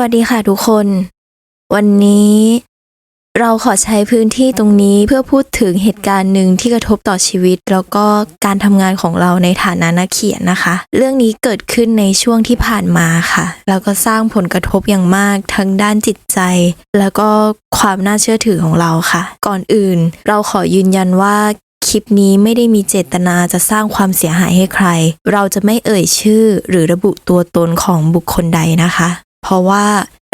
วัสดีค่ะทุกคน วันนี้ เราขอใช้พื้นที่ตรงนี้เพื่อพูดถึงเหตุการณ์หนึ่งที่กระทบต่อชีวิต แล้วก็การทำงานของเราในฐานะนักเขียนนะคะ เรื่องนี้เกิดขึ้นในช่วงที่ผ่านมาค่ะ แล้วก็สร้างผลกระทบอย่างมากทั้งด้านจิตใจ แล้วก็ความน่าเชื่อถือของเราค่ะ ก่อนอื่น เราขอยืนยันว่าคลิปนี้ไม่ได้มีเจตนาจะสร้างความเสียหายให้ใคร เราจะไม่เอ่ยชื่อหรือระบุตัวตนของบุคคลใดนะคะ เพราะว่า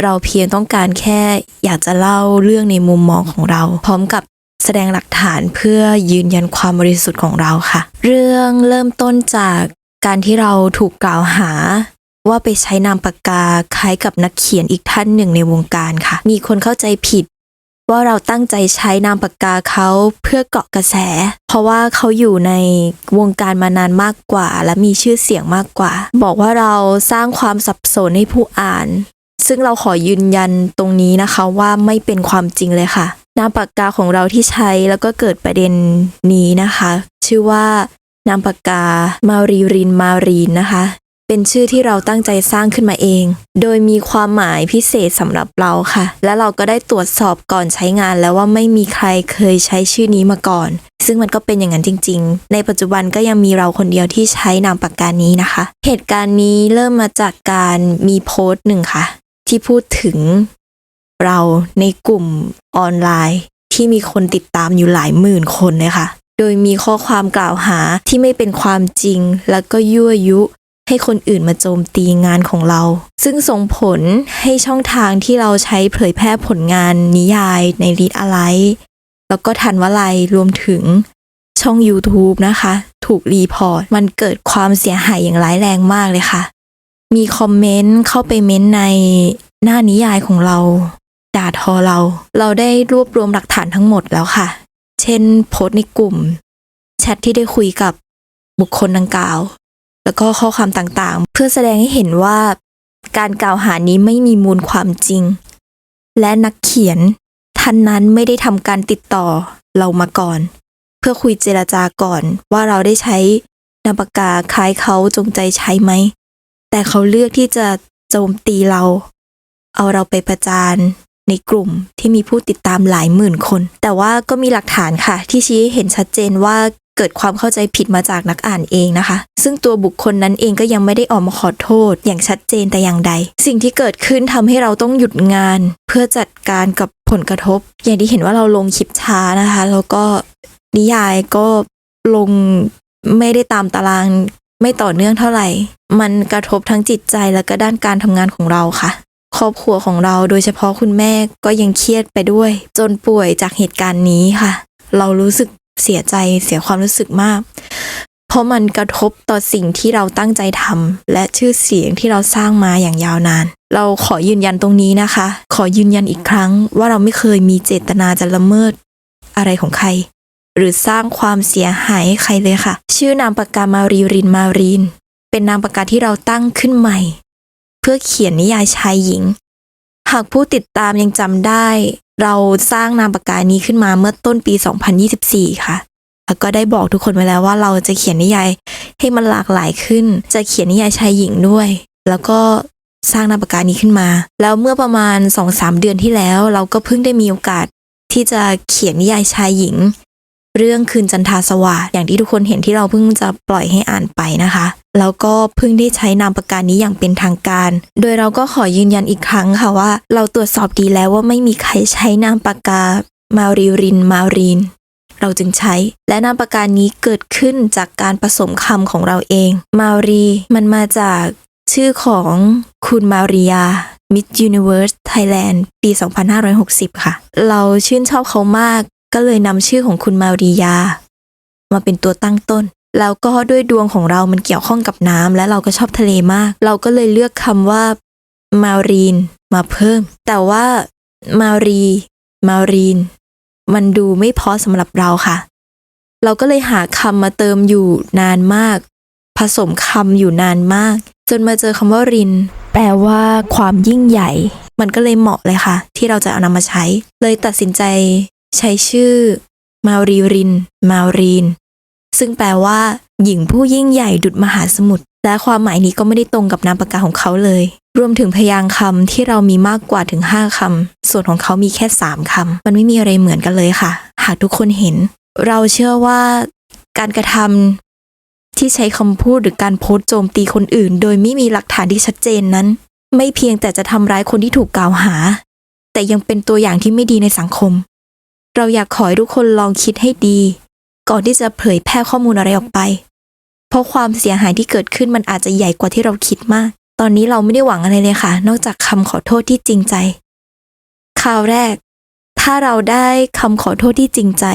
เราเพียงต้องการแค่อยากจะเล่าเรื่องในมุมมองของเรา พร้อมกับแสดงหลักฐานเพื่อยืนยันความบริสุทธิ์ของเราค่ะ เรื่องเริ่มต้นจากการที่เราถูกกล่าวหา ว่าไปใช้นามปากกาคล้ายกับนักเขียนอีกท่านหนึ่งในวงการค่ะ มีคนเข้าใจผิด ว่าเราตั้งใจใช้นามปากกาเขาเพื่อเกาะกระแส เพราะว่าเขาอยู่ในวงการมานานมากกว่า และมีชื่อเสียงมากกว่า บอกว่าเราสร้างความสับสนให้ผู้อ่าน ซึ่งเราขอยืนยันตรงนี้นะคะว่าไม่เป็นความจริงเลยค่ะ นามปากกาของเราที่ใช้แล้วก็เกิดประเด็นนี้นะคะ ชื่อว่านามปากกามารีรินมารีนนะคะ เป็นชื่อที่เราตั้งใจสร้างขึ้นมาเอง โดยมีความหมายพิเศษสำหรับเราค่ะ และเราก็ได้ตรวจสอบก่อนใช้งานแล้วว่าไม่มีใครเคยใช้ชื่อนี้มาก่อน ซึ่งมันก็เป็นอย่างนั้นจริง ๆ ในปัจจุบันก็ยังมีเราคนเดียวที่ใช้นามปากกานี้นะคะ เหตุการณ์นี้เริ่มมาจากการมีโพสต์หนึ่งค่ะ ที่พูดถึงเราในกลุ่มออนไลน์ ที่มีคนติดตามอยู่หลายหมื่นคนเลยค่ะ โดยมีข้อความกล่าวหาที่ไม่เป็นความจริง แล้วก็ยั่วยุ ให้คนอื่นมาโจมตีงานของเรา ซึ่งส่งผลให้ช่องทางที่เราใช้เผยแพร่ผลงานนิยายในรีดอะไร แล้วก็ทันวลัยรวมถึงช่อง YouTube นะคะ ถูกรีพอร์ต มันเกิดความเสียหายอย่างร้ายแรงมากเลยค่ะ มีคอมเมนต์เข้าไปเม้นต์ในหน้านิยายของเรา ด่าทอเรา เราได้รวบรวมหลักฐานทั้งหมดแล้วค่ะ เช่นโพสต์ในกลุ่ม แชทที่ได้คุยกับบุคคลดังกล่าว แล้วก็ข้อความต่างๆ เพื่อแสดงให้เห็นว่าการกล่าวหานี้ไม่มีมูลความจริง และนักเขียนท่านนั้นไม่ได้ทำการติดต่อเรามาก่อน เพื่อคุยเจรจาก่อนว่าเราได้ใช้นามปากกาคล้ายเขาจงใจใช้ไหม แต่เขาเลือกที่จะโจมตีเรา เอาเราไปประจานในกลุ่มที่มีผู้ติดตามหลายหมื่นคน แต่ว่าก็มีหลักฐานค่ะ ที่ชี้ให้เห็นชัดเจนว่า เกิดความเข้าใจผิดมาจากนักอ่านเองนะคะ ซึ่งตัวบุคคลนั้นเองก็ยังไม่ได้ออกมาขอโทษ อย่างชัดเจนแต่อย่างใด สิ่งที่เกิดขึ้นทำให้เราต้องหยุดงาน เพื่อจัดการกับผลกระทบ อย่างที่เห็นว่าเราลงคลิปช้านะคะ แล้วก็นิยายก็ลงไม่ได้ตามตารางไม่ต่อเนื่องเท่าไหร่ มันกระทบทั้งจิตใจและก็ด้านการทำงานของเราค่ะ ครอบครัวของเราโดยเฉพาะคุณแม่ก็ยังเครียดไปด้วย จนป่วยจากเหตุการณ์นี้ค่ะ เรารู้สึก เสียใจเสียความรู้สึกมาก เพราะมันกระทบต่อสิ่งที่เราตั้งใจทำและชื่อเสียงที่เราสร้างมาอย่างยาวนาน เราขอยืนยันตรงนี้นะคะ ขอยืนยันอีกครั้ง ว่าเราไม่เคยมีเจตนาจะละเมิดอะไรของใคร หรือสร้างความเสียหายให้ใครเลยค่ะ ชื่อนามปากกามารีรินมารีน เป็นนามปากกาที่เราตั้งขึ้นใหม่ เพื่อเขียนนิยายชายหญิง หากผู้ติดตามยังจำได้ เราสร้างนามปากกานี้ขึ้นมาเมื่อต้นปี 2024 ค่ะ แล้วก็ได้บอกทุกคนไว้แล้วว่าเราจะเขียนนิยายให้มันหลากหลายขึ้น จะเขียนนิยายชายหญิงด้วย แล้วก็สร้างนามปากกานี้ขึ้นมา แล้วเมื่อประมาณ 2-3 เดือนที่แล้ว เราก็เพิ่งได้มีโอกาสที่จะเขียนนิยายชายหญิง เรื่องคืนจันทาสว่างอย่างที่ทุกคนเห็นที่เราเพิ่งจะปล่อยให้อ่านไปนะคะ แล้วก็เพิ่งได้ใช้นามปากกานี้อย่างเป็นทางการ โดยเราก็ขอยืนยันอีกครั้งค่ะว่า เราตรวจสอบดีแล้วว่าไม่มีใครใช้นามปากกามาริรินมารีน เราจึงใช้ และนามปากกานี้เกิดขึ้นจากการผสมคำของเราเอง มารีมันมาจากชื่อของคุณมาริยา Miss Universe Thailand ปี 2560 ค่ะ เราชื่นชอบเขามาก ก็เลยนำชื่อของคุณมาริยา มาเป็นตัวตั้งต้น แล้วก็ด้วยดวงของเรามันเกี่ยวข้องกับน้ำและเราก็ชอบทะเลมาก เราก็เลยเลือกคำว่ามารีนมาเพิ่ม แต่ว่ามารีมารีน มันดูไม่พอสำหรับเราค่ะ เราก็เลยหาคำมาเติมอยู่นานมาก ผสมคำอยู่นานมาก จนมาเจอคำว่าริน แปลว่าความยิ่งใหญ่ มันก็เลยเหมาะเลยค่ะ ที่เราจะเอานำมาใช้ เลยตัดสินใจ ใช้ชื่อมารีริน มารีน ซึ่งแปลว่า หญิงผู้ยิ่งใหญ่ดุดมหาสมุทร และความหมายนี้ก็ไม่ได้ตรงกับนามปากกาของเขาเลย รวมถึงพยางค์คำที่เรามีมากกว่าถึง 5คำส่วนของเขามีแค่ 3คำมันไม่มีอะไรเหมือนกันเลยค่ะ หากทุกคนเห็น เราเชื่อว่าการกระทำที่ใช้คำพูดหรือการโพสต์โจมตีคนอื่น โดยไม่มีหลักฐานที่ชัดเจนนั้น ไม่เพียงแต่จะทำร้ายคนที่ถูกกล่าวหา แต่ยังเป็นตัวอย่างที่ไม่ดีในสังคม เราอยากขอให้ทุกคนลองคิดให้ดี ก่อนที่จะเผยแพร่ข้อมูลอะไรออกไป เพราะความเสียหายที่เกิดขึ้นมันอาจจะใหญ่กว่าที่เราคิดมาก ตอนนี้เราไม่ได้หวังอะไรเลยค่ะ นอกจากคำขอโทษที่จริงใจ ข่าวแรก ถ้าเราได้คำขอโทษที่จริงใจ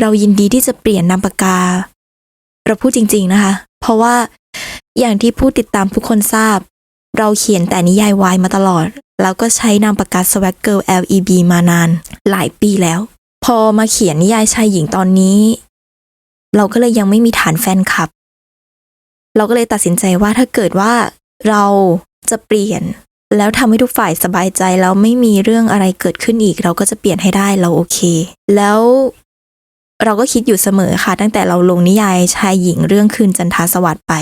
เรายินดีที่จะเปลี่ยนนามปากกา เราพูดจริง ๆนะคะ เพราะว่าอย่างที่ผู้ติดตามทุกคนทราบ เราเขียนแต่นิยายวายมาตลอด แล้วก็ใช้นามปากกา Swag Girl LEB มานาน หลายปีแล้ว พอมาเขียนนิยายชายหญิงตอนนี้ เราก็เลยยังไม่มีฐานแฟนคลับ เราก็เลยตัดสินใจว่าถ้าเกิดว่าเราจะเปลี่ยน แล้วทำให้ทุกฝ่ายสบายใจแล้วไม่มีเรื่องอะไรเกิดขึ้นอีก เราก็จะเปลี่ยนให้ได้เราโอเค แล้วเราก็คิดอยู่เสมอค่ะ ตั้งแต่เราลงนิยายชายหญิงเรื่องคืนจันทาสวัสดิ์ไป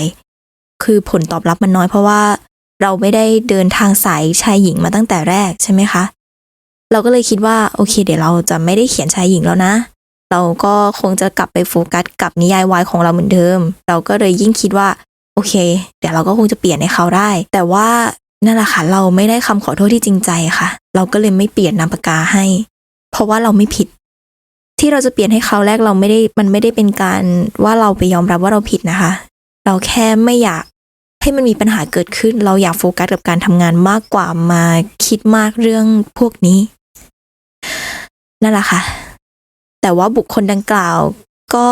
คือผลตอบรับมันน้อยเพราะว่า เราไม่ได้เดินทางสายชายหญิงมาตั้งแต่แรกใช่ไหมคะ เราก็เลยคิดว่าโอเค เดี๋ยวเราจะไม่ได้เขียนชายหญิงแล้วนะ เราก็คงจะกลับไปโฟกัสกับนิยายวายของเราเหมือนเดิม เราก็เลยยิ่งคิดว่าโอเค เดี๋ยวเราก็คงจะเปลี่ยนให้เขาได้ แต่ว่านั่นแหละค่ะเราไม่ได้คำขอโทษที่จริงใจค่ะ เราก็เลยไม่เปลี่ยนนามปากกาให้ เพราะว่าเราไม่ผิด ที่เราจะเปลี่ยนให้เขาแรกเราไม่ได้มันไม่ได้เป็นการว่าเราไปยอมรับว่าเราผิดนะคะ เราแค่ไม่อยาก ให้มันมีปัญหาเกิดขึ้น เราอยากโฟกัสกับการทำงานมากกว่ามาคิดมากเรื่องพวกนี้ นั่นแหละค่ะ แต่ว่าบุคคลดังกล่าวก็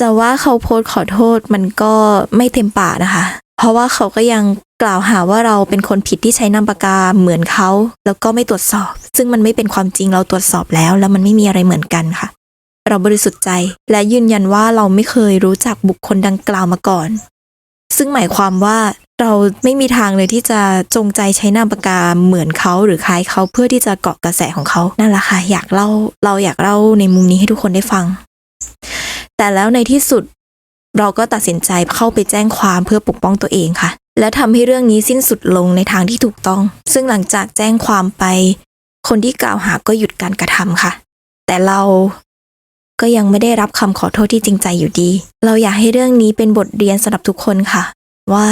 จะว่าเขาโพสขอโทษมันก็ไม่เต็มปากนะคะ เพราะว่าเขาก็ยังกล่าวหาว่าเราเป็นคนผิดที่ใช้นามปากกาเหมือนเขา แล้วก็ไม่ตรวจสอบ ซึ่งมันไม่เป็นความจริงเราตรวจสอบแล้ว แล้วมันไม่มีอะไรเหมือนกันค่ะ เราบริสุทธิ์ใจและยืนยันว่าเราไม่เคยรู้จักบุคคลดังกล่าวมาก่อน ซึ่งหมายความว่าเราไม่มีทางเลยที่จะจงใจใช้นามปากกาเหมือนเขาหรือคล้ายเขาเพื่อที่จะเกาะกระแสของเขานั่นแหละค่ะอยากเล่าเราอยากเล่าในมุมนี้ให้ทุกคนได้ฟัง แต่แล้วในที่สุดเราก็ตัดสินใจเข้าไปแจ้งความเพื่อปกป้องตัวเองค่ะ และทำให้เรื่องนี้สิ้นสุดลงในทางที่ถูกต้อง ซึ่งหลังจากแจ้งความไป คนที่กล่าวหาก็หยุดการกระทำค่ะ แต่เรา ก็ยังไม่ได้รับคำขอโทษที่จริงใจอยู่ดี เราอยากให้เรื่องนี้เป็นบทเรียนสำหรับทุกคนค่ะ ว่า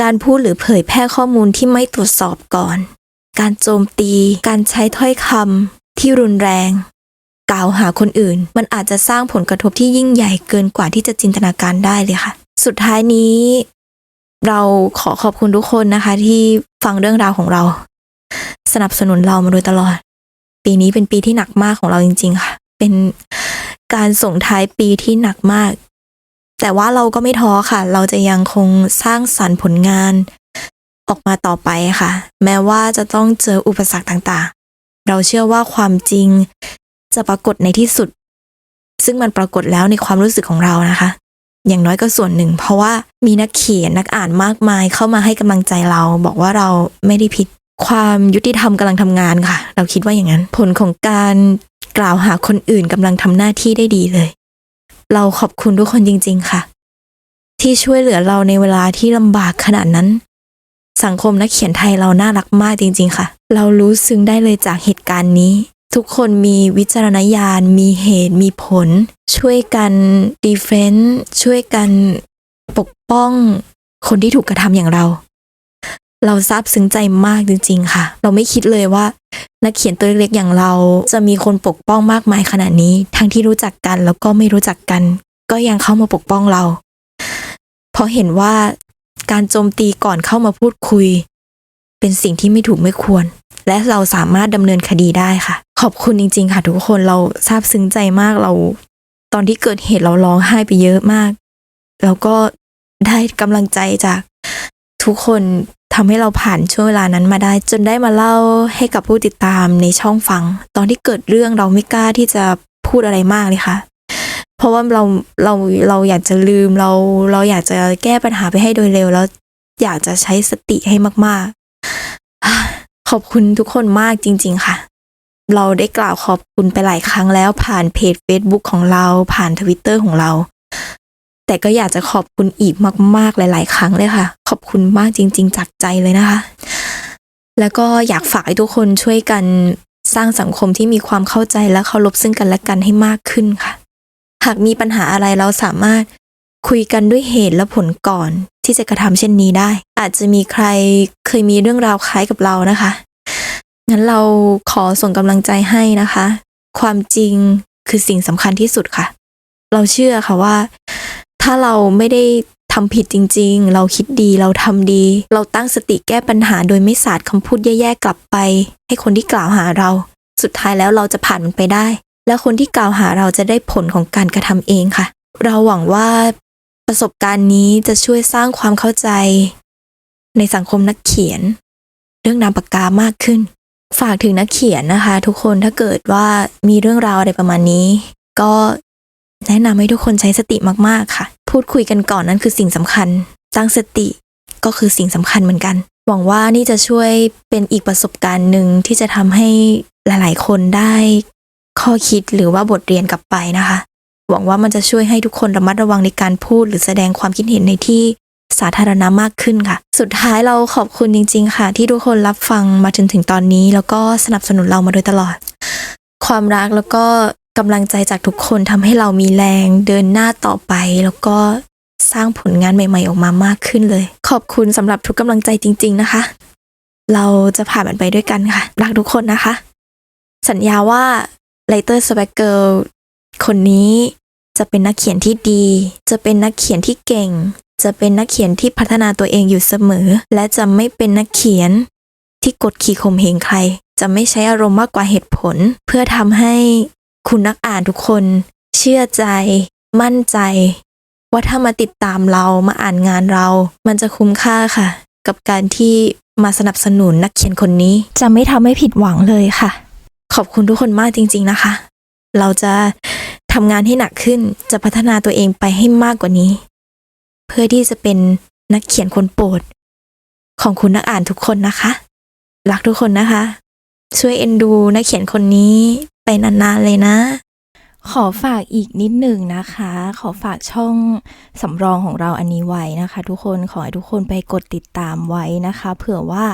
การพูดหรือเผยแพร่ข้อมูลที่ไม่ตรวจสอบก่อน การโจมตี การใช้ถ้อยคำที่รุนแรง กล่าวหาคนอื่น มันอาจจะสร้างผลกระทบที่ยิ่งใหญ่เกินกว่าที่จะจินตนาการได้เลยค่ะ สุดท้ายนี้ เราขอขอบคุณทุกคนนะคะ ที่ฟังเรื่องราวของเรา สนับสนุนเรามาโดยตลอด ปีนี้เป็นปีที่หนักมากของเราจริง ๆ ค่ะ เป็นการส่งท้ายปีที่หนักมาก แต่ว่าเราก็ไม่ท้อค่ะ เราจะยังคงสร้างสรรค์ผลงานออกมาต่อไปค่ะ แม้ว่าจะต้องเจออุปสรรคต่างๆ เราเชื่อว่าความจริงจะปรากฏในที่สุด ซึ่งมันปรากฏแล้วในความรู้สึกของเรานะคะ อย่างน้อยก็ส่วนหนึ่ง เพราะว่ามีนักเขียนนักอ่านมากมายเข้ามาให้กำลังใจเรา บอกว่าเราไม่ได้ผิดความยุติธรรมกำลังทำงานค่ะ เราคิดว่าอย่างนั้น ผลของการ กล่าวหาคนอื่นกำลังทำหน้าที่ได้ดีเลย เราขอบคุณทุกคนจริง ๆ ค่ะ ที่ช่วยเหลือเราในเวลาที่ลำบากขนาดนั้น สังคมนักเขียนไทยเราน่ารักมากจริง ๆ ค่ะ เรารู้ซึ้งได้เลยจากเหตุการณ์นี้ ทุกคนมีวิจารณญาณ มีเหตุ มีผล ช่วยกันดีเฟนต์ช่วยกันปกป้องคนที่ถูกกระทำอย่างเรา เราซาบซึ้งใจมากจริงๆค่ะ เราไม่คิดเลยว่า นักเขียนตัวเล็กๆอย่างเราจะมีคนปกป้องมากมายขนาดนี้ ทั้งที่รู้จักกันแล้วก็ไม่รู้จักกัน ก็ยังเข้ามาปกป้องเรา เพราะเห็นว่าการโจมตีก่อนเข้ามาพูดคุย เป็นสิ่งที่ไม่ถูกไม่ควร และเราสามารถดำเนินคดีได้ค่ะ ขอบคุณจริง ๆ ค่ะ ทุกคนเราซาบซึ้งใจมากเรา ตอนที่เกิดเหตุเราร้องไห้ไปเยอะมาก แล้วก็ได้กำลังใจจากทุกคน ทำให้เราผ่านช่วงเวลานั้นมาได้ จนได้มาเล่าให้กับผู้ติดตามในช่องฟัง ตอนที่เกิดเรื่องเราไม่กล้าที่จะพูดอะไรมากเลยค่ะ เพราะว่าเราเราเราอยากจะลืมเราเราอยากจะแก้ปัญหาไปให้โดยเร็ว แล้วอยากจะใช้สติให้มากๆ ขอบคุณทุกคนมากจริง ๆ ค่ะ เราได้กล่าวขอบคุณไปหลายครั้งแล้วผ่านเพจ Facebook ของเราผ่านทวิตเตอร์ของเรา แต่ก็อยากจะขอบคุณอีกมาก ๆ หลาย ๆ ครั้งเลยค่ะ ขอบคุณมากจริง ๆ จากใจเลยนะคะ แล้วก็อยากฝากให้ทุกคนช่วยกันสร้างสังคมที่มีความเข้าใจและเคารพซึ่งกันและกันให้มากขึ้นค่ะ หากมีปัญหาอะไรเราสามารถคุยกันด้วยเหตุและผลก่อนที่จะกระทำเช่นนี้ได้ อาจจะมีใครเคยมีเรื่องราวคล้ายกับเรานะคะ งั้นเราขอส่งกำลังใจให้นะคะ ความจริงคือสิ่งสำคัญที่สุดค่ะ เราเชื่อค่ะว่า ถ้าเราไม่ได้ทำผิดจริง ๆ เราคิดดีเราทำดี เราตั้งสติแก้ปัญหาโดยไม่สาดคำพูดแย่ๆกลับไป ให้คนที่กล่าวหาเรา สุดท้ายแล้วเราจะผ่านมันไปได้ และคนที่กล่าวหาเราจะได้ผลของการกระทำเองค่ะ เราหวังว่าประสบการณ์นี้จะช่วยสร้างความเข้าใจ ในสังคมนักเขียน เรื่องนามปากกามากขึ้น ฝากถึงนักเขียนนะคะ ทุกคนถ้าเกิดว่ามีเรื่องราวอะไรประมาณนี้ ก็แนะนำให้ทุกคนใช้สติมากๆค่ะ พูดคุยกันก่อนนั้นคือสิ่งสำคัญ ตั้งสติก็คือสิ่งสำคัญเหมือนกัน หวังว่านี่จะช่วยเป็นอีกประสบการณ์หนึ่งที่จะทำให้หลาย ๆ คนได้ข้อคิดหรือว่าบทเรียนกลับไปนะคะ หวังว่ามันจะช่วยให้ทุกคนระมัดระวังในการพูด หรือแสดงความคิดเห็นในที่สาธารณะมากขึ้นค่ะ สุดท้ายเราขอบคุณจริง ๆ ค่ะ ที่ทุกคนรับฟังมาถึงถึงตอนนี้ แล้วก็สนับสนุนเรามาโดยตลอด ความรักแล้วก็ กำลังใจจากทุกคนทำให้เรามีแรงเดินหน้าต่อไป แล้วก็สร้างผลงานใหม่ ๆ ออกมามากขึ้นเลย ขอบคุณสำหรับทุกกำลังใจจริง ๆ นะคะ เราจะผ่านมันไปด้วยกันค่ะ รักทุกคนนะคะ สัญญาว่าไลเตอร์สเปกเกิลคนนี้จะเป็นนักเขียนที่ดี จะเป็นนักเขียนที่เก่ง จะเป็นนักเขียนที่พัฒนาตัวเองอยู่เสมอ และจะไม่เป็นนักเขียนที่กดขี่ข่มเหงใคร จะไม่ใช้อารมณ์มากกว่าเหตุผล เพื่อทำให้ คุณนักอ่านทุกคน เชื่อใจ มั่นใจ ว่าถ้ามาติดตามเรามาอ่านงานเรา มันจะคุ้มค่าค่ะ กับการที่มาสนับสนุนนักเขียนคนนี้ จะไม่ทำให้ผิดหวังเลยค่ะ ขอบคุณทุกคนมากจริง ๆนะคะ เราจะทำงานให้หนักขึ้นจะพัฒนาตัวเองไปให้มากกว่านี้ เพื่อที่จะเป็นนักเขียนคนโปรด ของคุณนักอ่านทุกคนนะคะ รักทุกคนนะคะ ช่วยเอ็นดูนักเขียนคนนี้ ไปนานๆเลยนะ ขอฝากอีกนิดหนึ่งนะคะ ขอฝากช่องสำรองของเราอันนี้ไว้นะคะ ทุกคนขอให้ทุกคนไปกดติดตามไว้นะคะ เผื่อว่า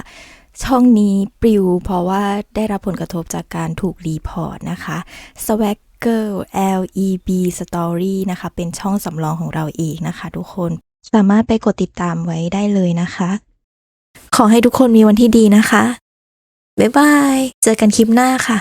ช่องนี้ปลิวเพราะว่าได้รับผลกระทบจากการถูกรีพอร์ตนะคะ Swagger L E B Story นะคะ เป็นช่องสำรองของเราเองนะคะ ทุกคนสามารถไปกดติดตามไว้ได้เลยนะคะ ขอให้ทุกคนมีวันที่ดีนะคะ บ๊ายบาย เจอกันคลิปหน้าค่ะ